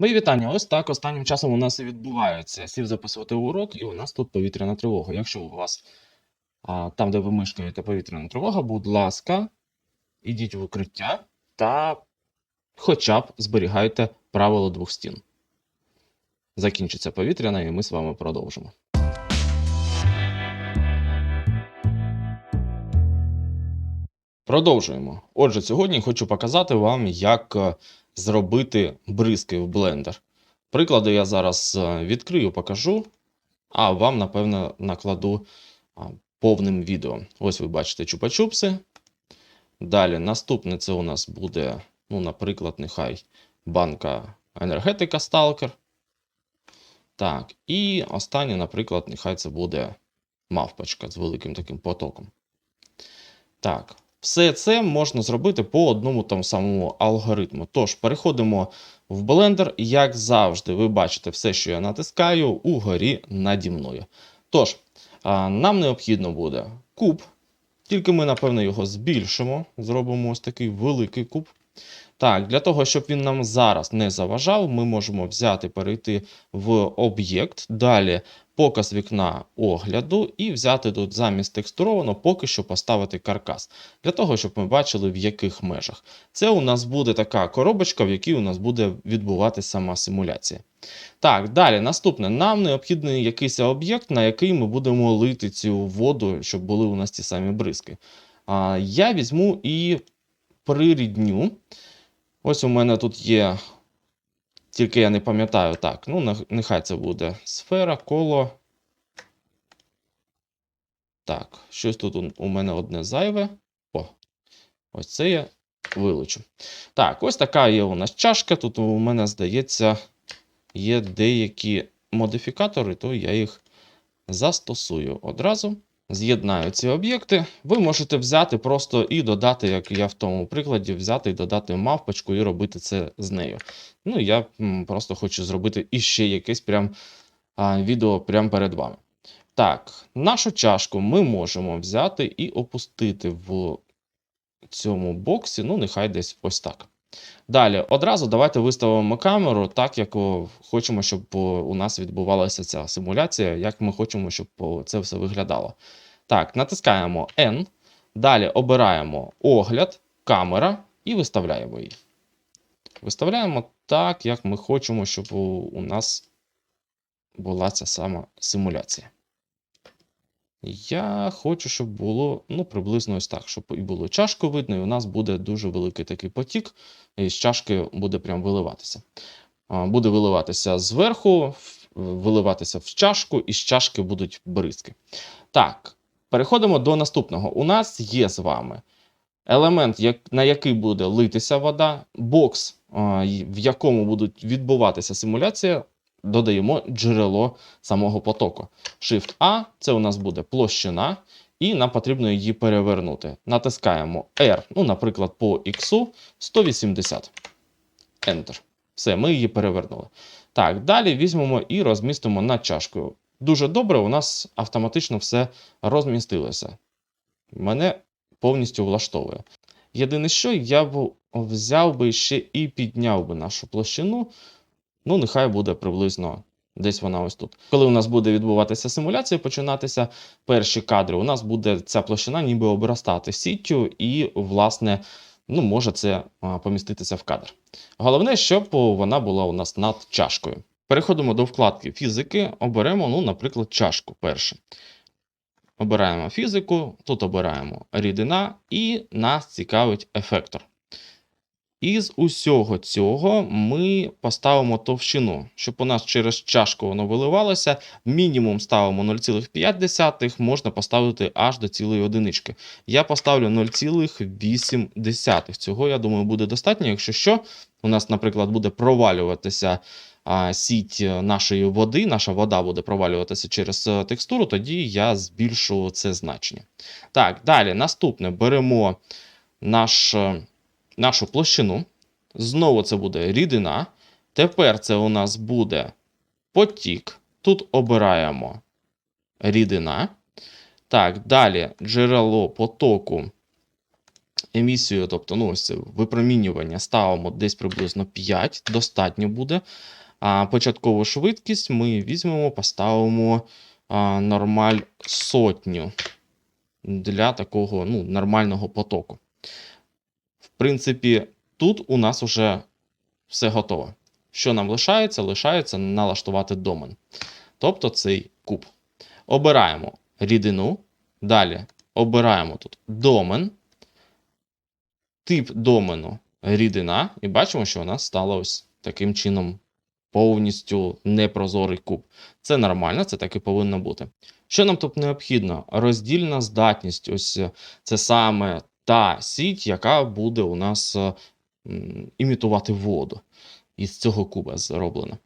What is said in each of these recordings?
Мої вітання. Ось так останнім часом у нас і відбувається. Сів записувати урок, і у нас тут повітряна тривога. Якщо у вас а, там, де ви мешкаєте, повітряна тривога, будь ласка, ідіть в укриття та хоча б зберігайте правило двох стін. Закінчиться повітряна, і ми з вами продовжимо. Продовжуємо. Отже, сьогодні хочу показати вам, як е, зробити бризки в блендер. Приклади я зараз е, відкрию, покажу, а вам, напевно, накладу повним відео. Ось ви бачите чупа-чупси. Далі наступне це у нас буде, ну, наприклад, нехай банка енергетика Stalker. Так, і останнє, наприклад, нехай це буде мавпочка з великим таким потоком. Так, все це можна зробити по одному тому самому алгоритму. Тож, переходимо в Blender, як завжди, ви бачите все, що я натискаю, угорі наді мною. Тож, нам необхідно буде куб, тільки ми, напевно, його збільшимо, зробимо ось такий великий куб. Так, для того, щоб він нам зараз не заважав, ми можемо взяти, перейти в об'єкт, далі показ вікна огляду і взяти тут замість текстуровано поки що поставити каркас, для того, щоб ми бачили, в яких межах. Це у нас буде така коробочка, в якій у нас буде відбуватися сама симуляція. Так, далі наступне. Нам необхідний якийсь об'єкт, на який ми будемо лити цю воду, щоб були у нас ті самі бризки. А, я візьму і прирідню. Ось у мене тут є. Тільки я не пам'ятаю так. Ну, нехай це буде сфера, коло. Так, щось тут у- мене одне зайве. О, ось це я вилучу. Так, ось така є у нас чашка. Тут у мене, здається, є деякі модифікатори, то я їх застосую одразу. З'єднаю ці об'єкти. Ви можете взяти просто і додати, як я в тому прикладі, взяти і додати мавпочку і робити це з нею. Ну, я просто хочу зробити іще якесь прям а, відео прямо перед вами. Так, нашу чашку ми можемо взяти і опустити в цьому боксі, ну, нехай десь ось так. Далі, одразу давайте виставимо камеру так, як хочемо, щоб у нас відбувалася ця симуляція, як ми хочемо, щоб це все виглядало. Так, натискаємо N. Далі обираємо огляд, камера і виставляємо її. Виставляємо так, як ми хочемо, щоб у, нас була ця сама симуляція. Я хочу, щоб було ну, приблизно ось так, щоб і було чашку видно, і у нас буде дуже великий такий потік, і з чашки буде прям виливатися. Буде виливатися зверху, виливатися в чашку, і з чашки будуть бризки. Так, переходимо до наступного. У нас є з вами елемент, на який буде литися вода, бокс, в якому будуть відбуватися симуляція, додаємо джерело самого потоку. Shift A це у нас буде площина, і нам потрібно її перевернути. Натискаємо R, ну, наприклад, по X 180. Enter. Все, ми її перевернули. Так, далі візьмемо і розмістимо над чашкою. Дуже добре, у нас автоматично все розмістилося. Мене повністю влаштовує. Єдине, що я б взяв би ще і підняв би нашу площину. Ну, нехай буде приблизно десь вона ось тут. Коли у нас буде відбуватися симуляція, починатися перші кадри, у нас буде ця площина ніби обростати сіттю, і, власне, ну, може це поміститися в кадр. Головне, щоб вона була у нас над чашкою. Переходимо до вкладки фізики, оберемо, ну, наприклад, чашку перше. Обираємо фізику, тут обираємо рідина, і нас цікавить ефектор. Із усього цього ми поставимо товщину, щоб у нас через чашку воно виливалося. Мінімум ставимо 0,5, можна поставити аж до цілої одинички. Я поставлю 0,8. Цього, я думаю, буде достатньо. Якщо що, у нас, наприклад, буде провалюватися сіть е, нашої води, наша вода буде провалюватися через е, текстуру, тоді я збільшу це значення. Так, далі, наступне беремо наш. е, нашу площину. Знову це буде рідина. Тепер це у нас буде потік. Тут обираємо рідина. Так, далі джерело потоку емісію, тобто ну, ось випромінювання ставимо десь приблизно 5, достатньо буде. А початкову швидкість ми візьмемо, поставимо нормаль сотню для такого ну, нормального потоку. В принципі, тут у нас вже все готово. Що нам лишається? Лишається налаштувати домен. Тобто цей куб. Обираємо рідину. Далі обираємо тут домен. Тип домену рідина. І бачимо, що у нас стало ось таким чином повністю непрозорий куб. Це нормально, це так і повинно бути. Що нам тут необхідно? Роздільна здатність. Ось е, це саме та сіть, яка буде у нас е, імітувати воду. Із цього куба зроблена.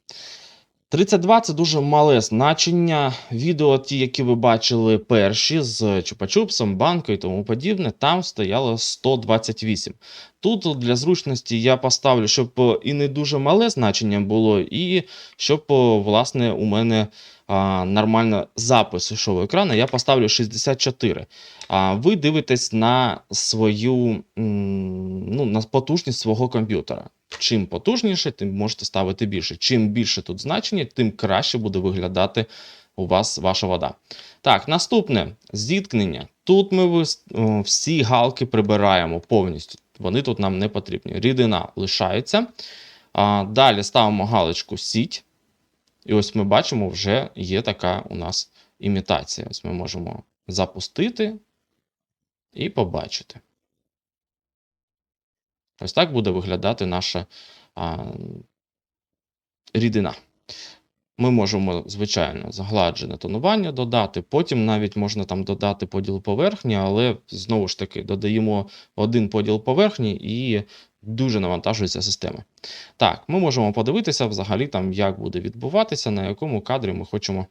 32 це дуже мале значення. Відео, ті, які ви бачили перші з Чупа-Чупсом, банкою і тому подібне, там стояло 128. Тут для зручності я поставлю, щоб і не дуже мале значення було, і щоб, власне, у мене а, нормально запис йшов екрану, я поставлю 64. А ви дивитесь на свою ну, на потужність свого комп'ютера. Чим потужніше, тим можете ставити більше. Чим більше тут значення, тим краще буде виглядати у вас ваша вода. Так, наступне зіткнення. Тут ми всі галки прибираємо повністю. Вони тут нам не потрібні. Рідина лишається. Далі ставимо галочку сіть. І ось ми бачимо, вже є така у нас імітація. Ось ми можемо запустити і побачити. Ось так буде виглядати наша рідина. Ми можемо, звичайно, загладжене тонування додати. Потім навіть можна там додати поділ поверхні, але знову ж таки додаємо один поділ поверхні і дуже навантажується система. Так, ми можемо подивитися взагалі, там, як буде відбуватися, на якому кадрі ми хочемо.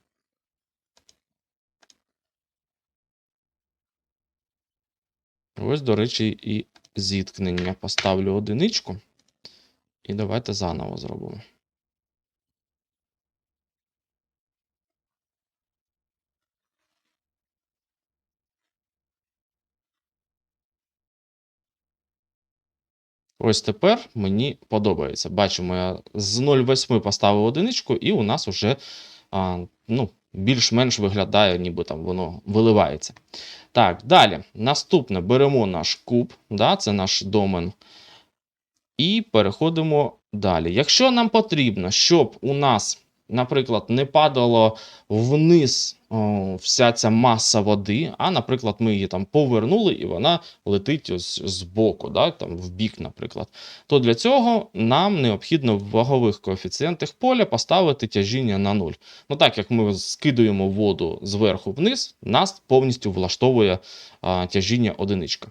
Ось, до речі, і зіткнення. Поставлю одиничку. І давайте заново зробимо. Ось тепер мені подобається. Бачимо, я з 0,8 поставив одиничку, і у нас вже ну, більш-менш виглядає, ніби там воно виливається. Так, далі. Наступне беремо наш куб, да, це наш домен. І переходимо далі. Якщо нам потрібно, щоб у нас наприклад, не падало вниз о, вся ця маса води, а, наприклад, ми її там повернули, і вона летить ось з боку, да, там в бік, наприклад. То для цього нам необхідно в вагових коефіцієнтах поля поставити тяжіння на нуль. Ну так як ми скидуємо воду зверху вниз, нас повністю влаштовує а, тяжіння одиничка.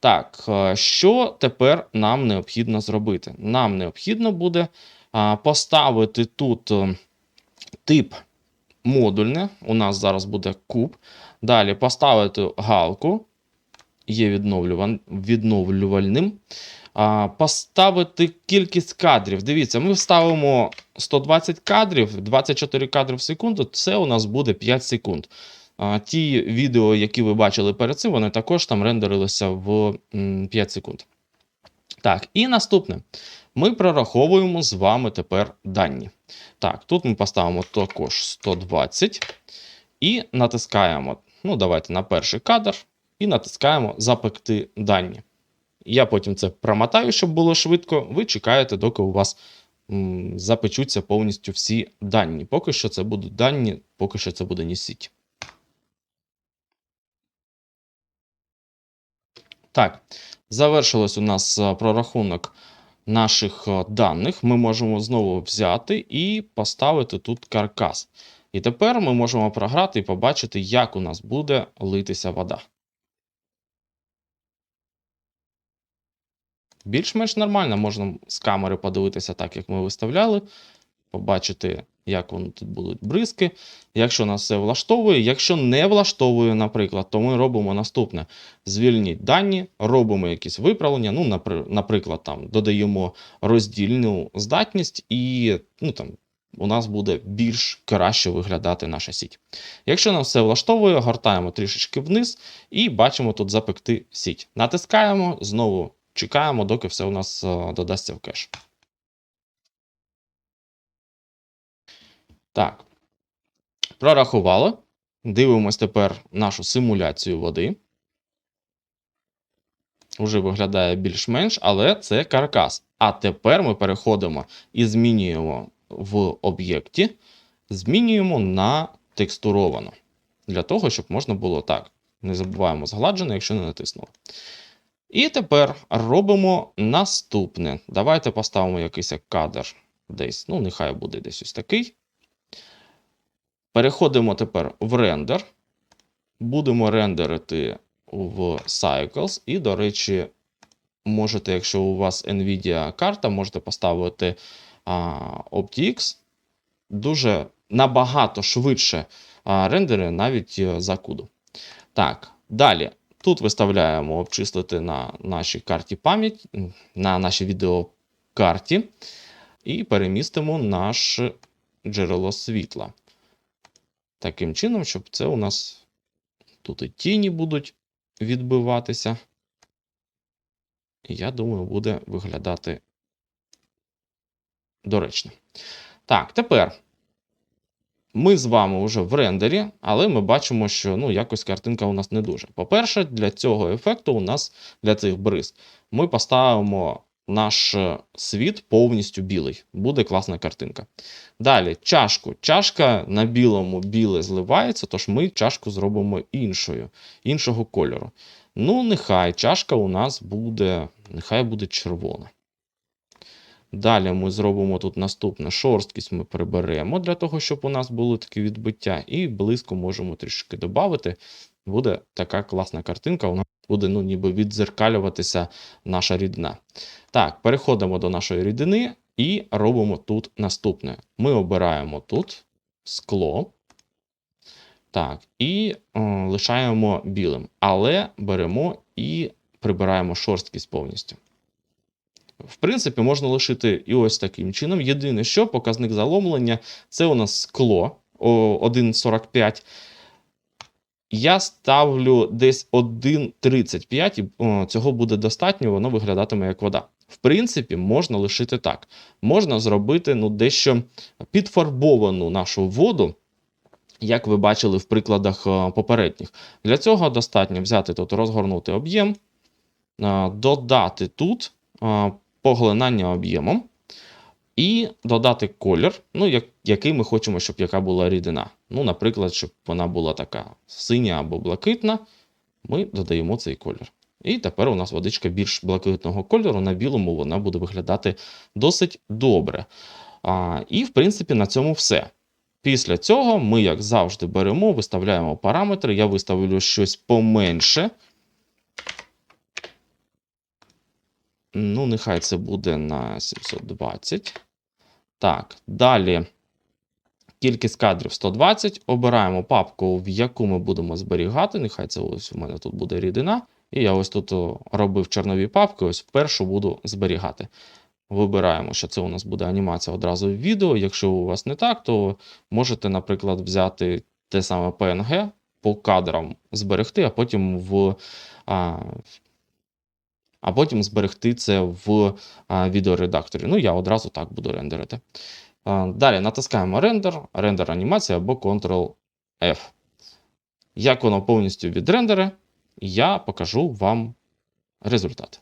Так, що тепер нам необхідно зробити? Нам необхідно буде поставити тут тип модульне. У нас зараз буде куб. Далі поставити галку, є відновлювальним. Поставити кількість кадрів. Дивіться, ми вставимо 120 кадрів, 24 кадри в секунду. Це у нас буде 5 секунд. Ті відео, які ви бачили перед цим, вони також там рендерилися в 5 секунд. Так, і наступне. Ми прораховуємо з вами тепер дані. Так, тут ми поставимо також 120 і натискаємо. Ну, давайте на перший кадр, і натискаємо Запекти дані. Я потім це промотаю, щоб було швидко. Ви чекаєте, доки у вас м, запечуться повністю всі дані. Поки що це будуть дані, поки що це буде не сіть. Так, завершилось у нас е, прорахунок наших е, даних. Ми можемо знову взяти і поставити тут каркас. І тепер ми можемо програти і побачити, як у нас буде литися вода. Більш-менш нормально, можна з камери подивитися так, як ми виставляли, побачити як вони тут будуть бризки. Якщо нас все влаштовує, якщо не влаштовує, наприклад, то ми робимо наступне: звільніть дані, робимо якісь виправлення. Ну, наприклад, там додаємо роздільну здатність і ну, там, у нас буде більш краще виглядати наша сіть. Якщо нам все влаштовує, гортаємо трішечки вниз і бачимо тут запекти сіть. Натискаємо, знову чекаємо, доки все у нас е, додасться в кеш. Так. Прорахували. Дивимось тепер нашу симуляцію води. Уже виглядає більш-менш, але це каркас. А тепер ми переходимо і змінюємо в об'єкті, змінюємо на текстуровано. Для того, щоб можна було так. Не забуваємо згладжене, якщо не натиснули. І тепер робимо наступне. Давайте поставимо якийсь кадр десь. Ну, нехай буде десь ось такий. Переходимо тепер в рендер. Будемо рендерити в Cycles. І, до речі, можете, якщо у вас Nvidia карта, можете поставити а, OptiX. Дуже набагато швидше а, рендери навіть е, за куду. Так, далі. Тут виставляємо обчислити на нашій карті пам'ять, на нашій відеокарті, і перемістимо наше джерело світла. Таким чином, щоб це у нас тут і тіні будуть відбиватися. Я думаю, буде виглядати доречно. Так, тепер ми з вами вже в рендері, але ми бачимо, що ну, якось картинка у нас не дуже. По-перше, для цього ефекту у нас для цих бризг ми поставимо наш світ повністю білий. Буде класна картинка. Далі, чашку. Чашка на білому біле зливається, тож ми чашку зробимо іншою, іншого кольору. Ну, нехай чашка у нас буде, нехай буде червона. Далі ми зробимо тут наступне шорсткість ми приберемо для того, щоб у нас були такі відбиття, і близько можемо трішки додати. Буде така класна картинка. У нас буде ну, ніби відзеркалюватися наша рідина. Так, переходимо до нашої рідини і робимо тут наступне. Ми обираємо тут скло. Так, і е, лишаємо білим. Але беремо і прибираємо шорсткість повністю. В принципі, можна лишити і ось таким чином. Єдине, що показник заломлення це у нас скло 1,45. Я ставлю десь 1,35, і цього буде достатньо, воно виглядатиме як вода. В принципі, можна лишити так. Можна зробити ну, дещо підфарбовану нашу воду, як ви бачили в прикладах попередніх. Для цього достатньо взяти тут, розгорнути об'єм, е, додати тут е, поглинання об'ємом. І додати колір, ну, як, який ми хочемо, щоб яка була рідина. Ну, Наприклад, щоб вона була така синя або блакитна, ми додаємо цей колір. І тепер у нас водичка більш блакитного кольору, на білому вона буде виглядати досить добре. А, І, в принципі, на цьому все. Після цього ми, як завжди, беремо, виставляємо параметри. Я виставлю щось поменше. Ну, нехай це буде на 720. Так, далі. Кількість кадрів 120. Обираємо папку, в яку ми будемо зберігати. Нехай це ось у мене тут буде рідина. І я ось тут робив чорнові папки, ось першу буду зберігати. Вибираємо, що це у нас буде анімація одразу в відео. Якщо у вас не так, то можете, наприклад, взяти те саме PNG по кадрам зберегти, а потім в. А, а потім зберегти це в відеоредакторі. Ну, я одразу так буду рендерити. Далі натискаємо рендер, рендер анімація або Ctrl-F. Як воно повністю відрендере, я покажу вам результат.